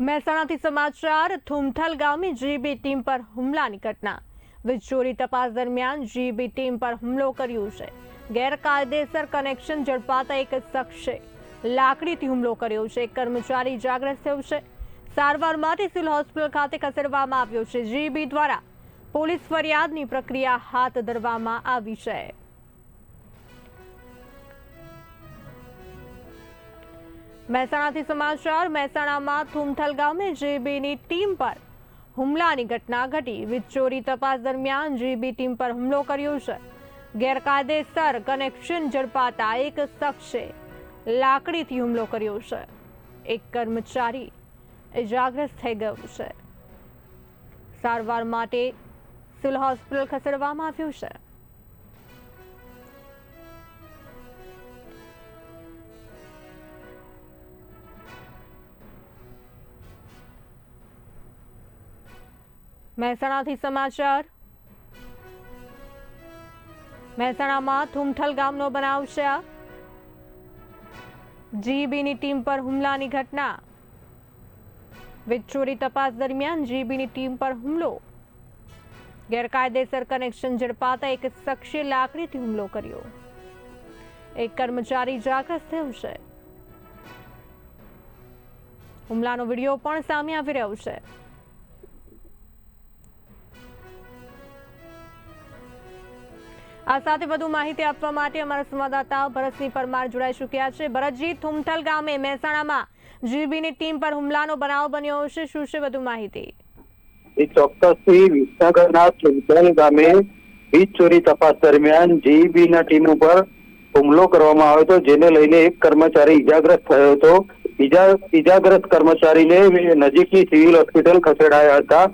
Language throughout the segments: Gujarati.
મહેસાણાથી સમાચાર, થુમથલ ગામે જીબી ટીમ પર હુમલાની ઘટના. વીજચોરી તપાસ દરમિયાન જીબી ટીમ પર હુમલો કર્યો છે. ગેરકાયદેસર કનેક્શન ઝડપાતા એક શખ્સે લાકડીથી હુમલો કર્યો છે. એક કર્મચારી જાગ્રત થયો છે. સારવાર માટે સિવિલ હોસ્પિટલ ખાતે ખસેડવામાં આવ્યો છે. જીબી દ્વારા પોલીસ ફરિયાદની પ્રક્રિયા હાથ ધરવામાં આવી છે. મહેસાણાથી સમાચાર, મહેસાણામાં થુમથલ ગામે જીબીની ટીમ પર હુમલાની ઘટના ઘટી. વીજચોરી તપાસ દરમિયાન જીબી ટીમ પર હુમલો કર્યો છે. ગેરકાયદેસર કનેક્શન ઝડપાતા એક શખ્સે લાકડીથી હુમલો કર્યો છે. એક કર્મચારી ઇજાગ્રસ્ત થઈ ગયો છે. સારવાર માટે સિવિલ હોસ્પિટલ ખસેડવામાં આવ્યું છે. મહેસાણાથી સમાચાર. મહેસાણામાં થુમઠલ ગામનો બનાવ છે. જીબીની ટીમ પર હુમલાની ઘટના. વીજચોરી તપાસ દરમિયાન જીબીની ટીમ પર હુમલો. ગેરકાયદેસર કનેક્શન ઝડપાતા એક શખ્સે લાકડીથી હુમલો કર્યો. એક કર્મચારી જાગ્રસ્ત થયો છે. હુમલાનો વીડિયો પણ સામે આવી રહ્યો છે. આ સાથે વધુ માહિતી આપવા માટે અમારા સંવાદદાતા ભરતસિંહ પરમાર જોડાઈ ચૂક્યા છે. ભરતજી, થુમથલ ગામે મહેસાણામાં જીબીની ટીમ પર હુમલાનો બનાવ બન્યો છે. શું છે વધુ માહિતી? ચોક્કસથી વિસનગરના થુમથલ ગામે વીજ ચોરી તપાસ દરમિયાન જીઈબી ના ટીમ ઉપર હુમલો કરવામાં આવ્યો હતો, જેને લઈને એક કર્મચારી ઈજાગ્રસ્ત થયો હતો. ઇજા ઈજાગ્રસ્ત કર્મચારીને નજીકની સિવિલ હોસ્પિટલ ખસેડાયા હતા.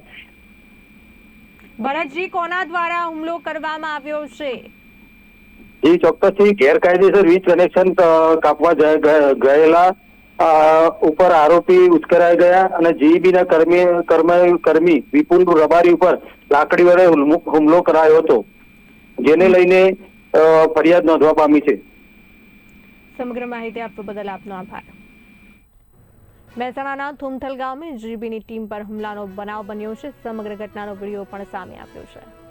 ભરતજી કોના દ્વારા હુમલો કરવામાં આવ્યો છે? જે ચોક્કસથી ગેરકાયદેસર વીજ કનેક્શન કાપવા ગયેલા ઉપર આરોપી ઉશ્કેરાઈ ગયા અને જીઈબી ના કર્મી કર્મ- વિપુલ રબારી ઉપર લાકડી વડે હુમલો- હુમલો કરાયો હતો જેને લઈને ફરિયાદ નોંધવા પામી છે. સમગ્ર માહિતી આપવા બદલ આપનો આભાર. મહેસાણાના થુમથલ ગામે જીબીની ટીમ પર હુમલાનો બનાવ બન્યો છે. સમગ્ર ઘટનાનો વીડિયો પણ સામે આવ્યો છે.